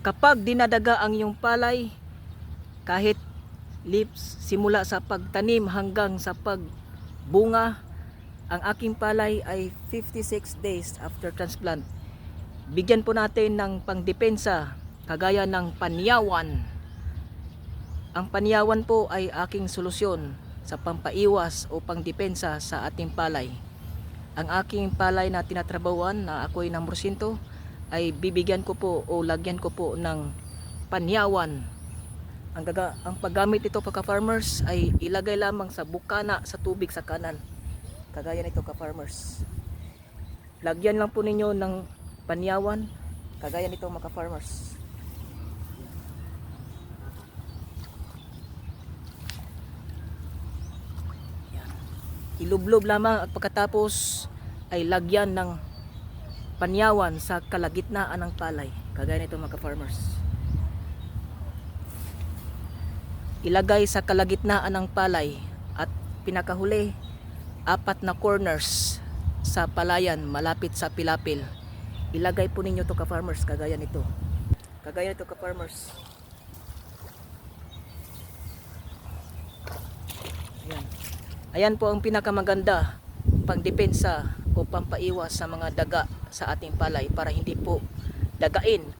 Kapag dinadaga ang iyong palay, kahit lips simula sa pagtanim hanggang sa pagbunga, ang aking palay ay 56 days after transplant. Bigyan po natin ng pangdepensa kagaya ng panyawan. Ang panyawan po ay aking solusyon sa pampaiwas o pangdepensa sa ating palay. Ang aking palay na tinatrabawan na ako'y ng morsinto ay bibigyan ko po o lagyan ko po ng panyawan. Ang, gaga, ang paggamit nito ka farmers ay ilagay lamang sa bukana sa tubig sa kanan. Kagaya nito ka farmers. Lagyan lang po ninyo ng panyawan kagaya nito mga farmers. Ilublob lamang at pagkatapos ay lagyan ng panyawan sa kalagitnaan ng palay. Kagaya nito mga farmers. Ilagay sa kalagitnaan ng palay at pinakahuli apat na corners sa palayan malapit sa pilapil. Ilagay po ninyo to ka farmers kagaya nito. Kagaya nito ka farmers. Ayan. Ayan po ang pinakamaganda pangdepensa o pampaiwas sa mga daga sa ating palay para hindi po dagain